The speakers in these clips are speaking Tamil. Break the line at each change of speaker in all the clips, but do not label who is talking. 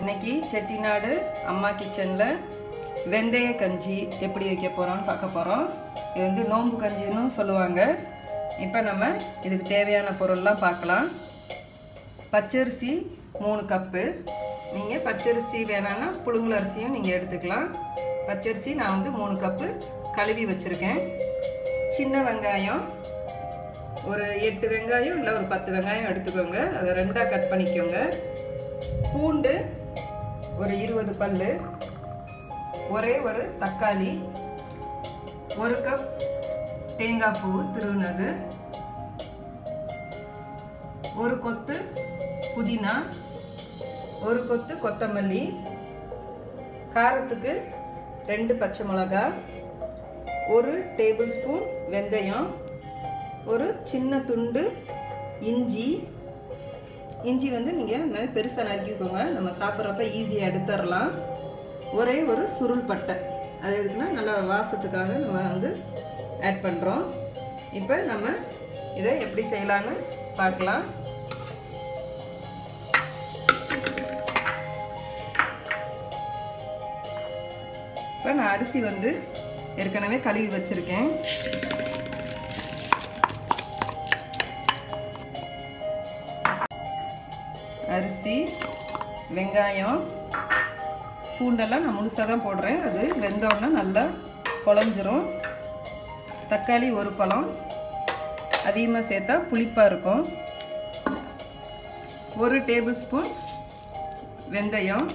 இன்னைக்கு செட்டிநாடு அம்மா கிச்சனில் வெந்தய கஞ்சி எப்படி வைக்க போகிறோம்னு பார்க்க போகிறோம் இது வந்து நோம்பு கஞ்சின்னு சொல்லுவாங்க. இப்போ நம்ம இதுக்கு தேவையான பொருள்லாம் பார்க்கலாம். பச்சரிசி மூணு கப்பு. நீங்கள் பச்சரிசி வேணான்னா புழுங்கல் அரிசியும் நீங்கள் எடுத்துக்கலாம். பச்சரிசி நான் வந்து மூணு கப்பு கழுவி வச்சுருக்கேன். சின்ன வெங்காயம் ஒரு எட்டு வெங்காயம் இல்லை ஒரு பத்து வெங்காயம் எடுத்துக்கோங்க. அதை ரெண்டாக கட் பண்ணிக்கோங்க. பூண்டு ஒரு இருபது பல் ஒரே ஒரு தக்காளி ஒரு கப் தேங்காய் பூ திருவினது ஒரு கொத்து புதினா ஒரு கொத்து கொத்தமல்லி காரத்துக்கு ரெண்டு பச்சை மிளகா ஒரு டேபிள் ஸ்பூன் வெந்தயம் ஒரு சின்ன துண்டு இஞ்சி இஞ்சி வந்து நீங்கள் இந்த மாதிரி பெருசாக நறுக்கிக்கோங்க. நம்ம சாப்பிட்றப்ப ஈஸியாக எடுத்துடலாம். ஒரே ஒரு சுருள் பட்டை. அது எதுக்குன்னா நல்லா வாசத்துக்காக நம்ம வந்து ஆட் பண்ணுறோம் இப்போ நம்ம இதை எப்படி செய்யலான்னு பார்க்கலாம். இப்போ நான் அரிசி வந்து ஏற்கனவே கழுவி வச்சுருக்கேன். அரிசி வெங்காயம் பூண்டெல்லாம் நான் முழுசாக தான் போடுறேன். அது வெந்தோடனே நல்லா குழஞ்சிரும். தக்காளி ஒரு பழம். அதிகமாக சேர்த்தா புளிப்பாக இருக்கும். ஒரு டேபிள் ஸ்பூன் வெந்தயம்.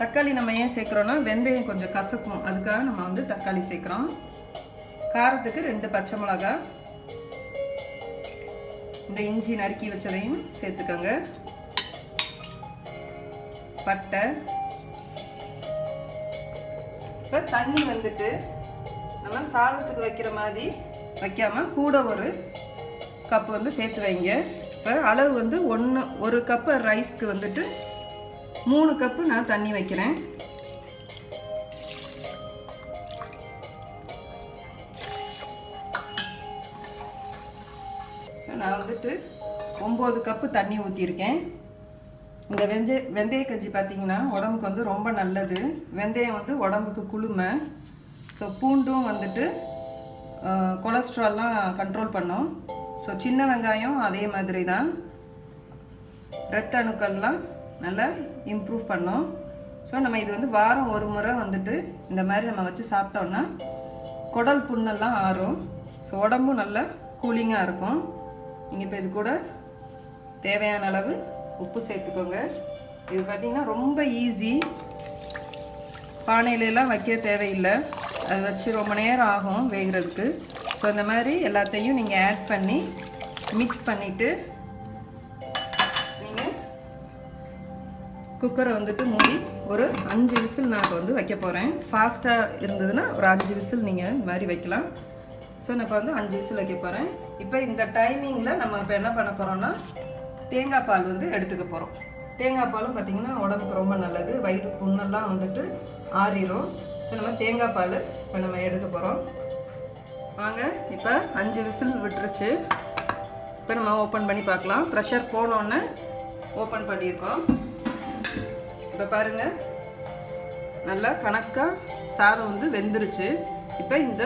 தக்காளி நம்ம ஏன் சேர்க்குறோன்னா வெந்தயம் கொஞ்சம் கசக்கும். அதுக்காக நம்ம வந்து தக்காளி சேர்க்குறோம். காரத்துக்கு ரெண்டு பச்சை மிளகா இந்த இஞ்சி நறுக்கி வச்சதையும் சேர்த்துக்கோங்க. பட்டை. இப்போ தண்ணி வந்துட்டு நம்ம சாதத்துக்கு வைக்கிற மாதிரி வைக்காமல் கூட ஒரு கப்பு வந்து சேர்த்து வைங்க. இப்போ அளவு வந்து ஒன்று ஒரு கப்பு ரைஸ்க்கு வந்துட்டு மூணு கப்பு நான் தண்ணி வைக்கிறேன். நான் வந்துட்டு ஒம்பது கப்பு தண்ணி ஊற்றியிருக்கேன் இந்த வெந்தய வெந்தய கஞ்சி பார்த்தீங்கன்னா உடம்புக்கு வந்து ரொம்ப நல்லது. வெந்தயம் வந்து உடம்புக்கு குளுமை. ஸோ பூண்டும் வந்துட்டு கொலஸ்ட்ரால்லாம் கண்ட்ரோல் பண்ணும். ஸோ சின்ன வெங்காயம் அதே மாதிரி தான் ரத்த அணுக்கள்லாம் நல்லா இம்ப்ரூவ் பண்ணும். ஸோ நம்ம இது வந்து வாரம் ஒரு முறை வந்துட்டு இந்த மாதிரி நம்ம வச்சு சாப்பிட்டோம்னா குடல் புண்ணெல்லாம் ஆறும். ஸோ உடம்பும் நல்லா கூலிங்காக இருக்கும். நீங்கள் இப்போ இது கூட தேவையான அளவு உப்பு சேர்த்துக்கோங்க. இது பார்த்திங்கன்னா ரொம்ப ஈஸி பானையிலலாம் வைக்க தேவையில்லை. அது வச்சு ரொம்ப நேரம் ஆகும் வேகிறதுக்கு. ஸோ அந்த மாதிரி எல்லாத்தையும் நீங்கள் ஆட் பண்ணி மிக்ஸ் பண்ணிவிட்டு நீங்கள் குக்கரை வந்துட்டு மூடி ஒரு அஞ்சு விசில் நான் இப்போ வந்து வைக்க போகிறேன் ஃபாஸ்ட்டாக இருந்ததுன்னா ஒரு அஞ்சு விசில் நீங்கள் இந்த மாதிரி வைக்கலாம். ஸோ நான் இப்போ வந்து அஞ்சு விசில் வைக்க போகிறேன் இப்போ இந்த டைமிங்கில் நம்ம இப்போ என்ன பண்ண போகிறோம்னா தேங்காய் பால் வந்து எடுத்துக்க போகிறோம் தேங்காய் பாலும் பார்த்திங்கன்னா உடம்புக்கு ரொம்ப நல்லது. வயிறு புண்ணெல்லாம் வந்துட்டு ஆறிடும் ஸோ நம்ம தேங்காய் பால் இப்போ நம்ம எடுக்க போகிறோம் வாங்க இப்போ அஞ்சு விசில் விட்டுருச்சு. இப்போ நம்ம ஓப்பன் பண்ணி பார்க்கலாம். ப்ரெஷர் போனோன்னே ஓப்பன் பண்ணியிருக்கோம். இப்போ பாருங்கள் நல்லா கணக்காக சாதம் வந்து வெந்துருச்சு. இப்போ இந்த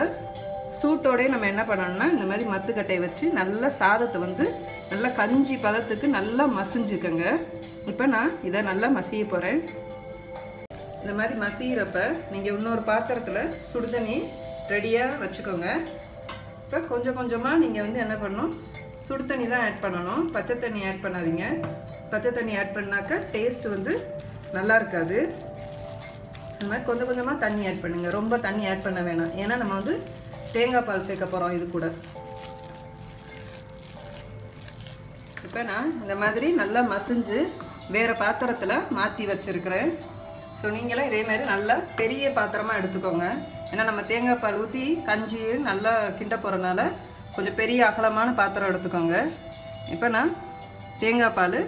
சூட்டோடய நம்ம என்ன பண்ணணும்னா இந்த மாதிரி மத்துக்கட்டையை வச்சு நல்லா சாதத்தை வந்து நல்லா கஞ்சி பதத்துக்கு நல்லா மசிஞ்சுக்கோங்க. இப்போ நான் இதை நல்லா மசிய போகிறேன் இந்த மாதிரி மசிகிறப்ப நீங்கள் இன்னொரு பாத்திரத்தில் சுடுதண்ணி ரெடியாக வச்சுக்கோங்க. இப்போ கொஞ்சம் கொஞ்சமாக நீங்கள் வந்து என்ன பண்ணணும்? சுடு தண்ணி தான் ஆட் பண்ணணும். பச்சை தண்ணி ஆட் பண்ணாதீங்க. பச்சை தண்ணி ஆட் பண்ணாக்கா டேஸ்ட் வந்து நல்லா இருக்காது. இந்த மாதிரி கொஞ்சம் கொஞ்சமாக தண்ணி ஆட் பண்ணுங்கள் ரொம்ப தண்ணி ஆட் பண்ண வேணாம். ஏன்னா நம்ம வந்து தேங்காய் பால் சேர்க்க போகிறோம் இது கூட. இப்போ நான் இந்த மாதிரி நல்லா மசிஞ்சு வேறு பாத்திரத்தில் மாற்றி வச்சுருக்கிறேன். ஸோ நீங்களும் இதே மாதிரி நல்லா பெரிய பாத்திரமாக எடுத்துக்கோங்க. ஏன்னா நம்ம தேங்காய் பால் ஊற்றி கஞ்சி நல்லா கிண்ட போகிறனால கொஞ்சம் பெரிய அகலமான பாத்திரம் எடுத்துக்கோங்க. இப்போ நான் தேங்காய் பால்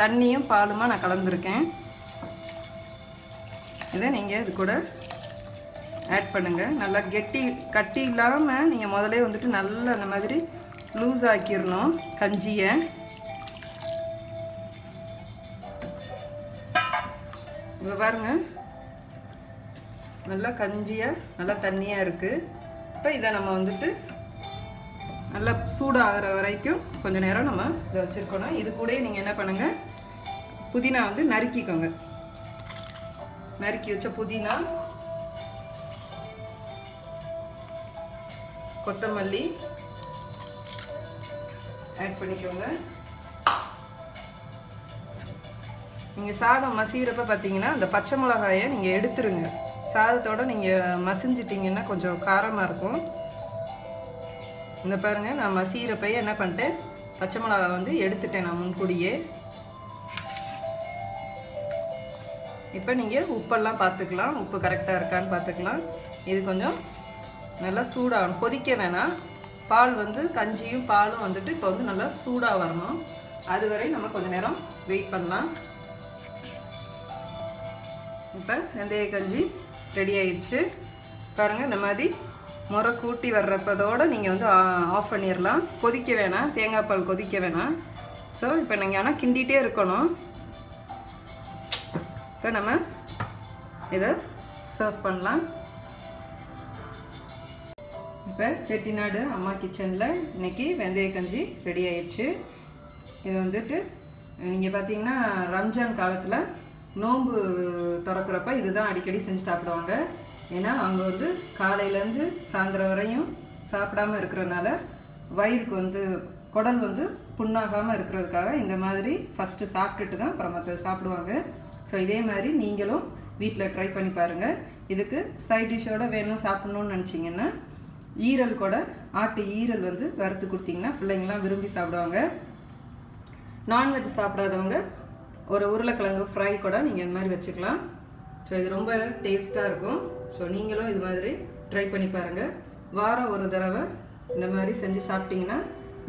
தண்ணியும் பாலுமாக நான் கலந்துருக்கேன். இதை நீங்கள் இது கூட ஆட் பண்ணுங்கள் நல்லா கெட்டி கட்டி இல்லாமல் நீங்கள் முதலே வந்துட்டு நல்லா அந்த மாதிரி லூஸ் ஆக்கிடணும் கஞ்சியை. இப்போ பாருங்க. நல்லா கஞ்சியாக நல்லா தண்ணியாக இருக்குது இப்போ இதை நம்ம வந்துட்டு நல்லா சூடாகிற வரைக்கும் கொஞ்சம் நேரம் நம்ம இதை வச்சுருக்கணும். இது கூட நீங்கள் என்ன பண்ணுங்கள் புதினா வந்து நறுக்கிக்கோங்க. நறுக்கி வச்ச புதினா கொத்தமல்லி. ஆட் பண்ணிக்கோங்க. நீங்கள் சாதம் மசிகிறப்ப பார்த்தீங்கன்னா அந்த பச்சை மிளகாயை நீங்கள் எடுத்துருங்க. சாதத்தோட நீங்கள் மசிஞ்சிட்டிங்கன்னா கொஞ்சம் காரமாக இருக்கும். இந்த பாருங்க நான் மசிகிறப்பையே என்ன பண்ணிட்டேன்? பச்சை மிளகா வந்து எடுத்துட்டேன் நான் முன்கூடியே. இப்போ நீங்கள் உப்பெல்லாம் பார்த்துக்கலாம் உப்பு கரெக்டாக இருக்கான்னு பார்த்துக்கலாம் இது கொஞ்சம் நல்லா சூடாகணும். கொதிக்க வேணாம். பால் வந்து கஞ்சியும் பாலும் வந்துட்டு இப்போ வந்து நல்லா சூடாக வரணும். அதுவரை நம்ம கொஞ்சம் நேரம் வெயிட் பண்ணலாம். இப்போ வெந்தய கஞ்சி ரெடி ஆயிடுச்சு. பாருங்கள் இந்த மாதிரி முறை கூட்டி வர்றப்பதோடு நீங்கள் வந்து ஆஃப் பண்ணிடலாம் கொதிக்க வேணாம். தேங்காய் பால் கொதிக்க வேணாம். ஸோ இப்போ நீங்கள் ஆனால் கிண்டிகிட்டே இருக்கணும். இப்போ நம்ம இதை சர்வ் பண்ணலாம். இப்போ செட்டிநாடு அம்மா கிச்சனில் இன்னைக்கு வெந்தய கஞ்சி ரெடி ஆயிடுச்சு இது வந்துட்டு நீங்கள் பார்த்தீங்கன்னா ரம்ஜான் காலத்தில் நோன்பு திறக்கிறப்ப இதுதான் அடிக்கடி செஞ்சு சாப்பிடுவாங்க. ஏன்னா அவங்க வந்து காலையிலேருந்து சாயந்தரம் வரையும் சாப்பிடாம இருக்கிறனால வயிறுக்கு வந்து குடல் வந்து புண்ணாகாமல் இருக்கிறதுக்காக இந்த மாதிரி ஃபஸ்ட்டு சாப்பிட்டுட்டு தான் அப்புறம் மற்ற சாப்பிடுவாங்க. ஸோ இதே மாதிரி நீங்களும் வீட்டில் ட்ரை பண்ணி பாருங்கள் இதுக்கு சைட் டிஷ்ஷோட வேணும் சாப்பிட்ணுன்னு நினச்சிங்கன்னா ஈரல் கூட ஆட்டு ஈரல் வந்து வறுத்து கொடுத்தீங்கன்னா பிள்ளைங்களாம் விரும்பி சாப்பிடுவாங்க. நான்வெஜ் சாப்பிடாதவங்க ஒரு உருளைக்கிழங்கு ஃப்ரை கூட நீங்கள் இந்த மாதிரி வச்சுக்கலாம். ஸோ இது ரொம்ப டேஸ்ட்டாக இருக்கும். ஸோ நீங்களும் இது மாதிரி ட்ரை பண்ணி பாருங்கள் வாரம் ஒரு தடவை இந்த மாதிரி செஞ்சு சாப்பிட்டிங்கன்னா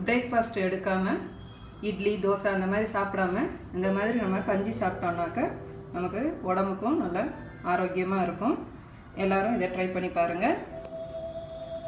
பிரேக்ஃபாஸ்ட் எடுக்காமல் இட்லி தோசை அந்த மாதிரி சாப்பிடாம இந்த மாதிரி நம்ம கஞ்சி சாப்பிட்டோம்னாக்க நமக்கு உடம்புக்கும் நல்ல ஆரோக்கியமாக இருக்கும். எல்லோரும் இதை ட்ரை பண்ணி பாருங்கள்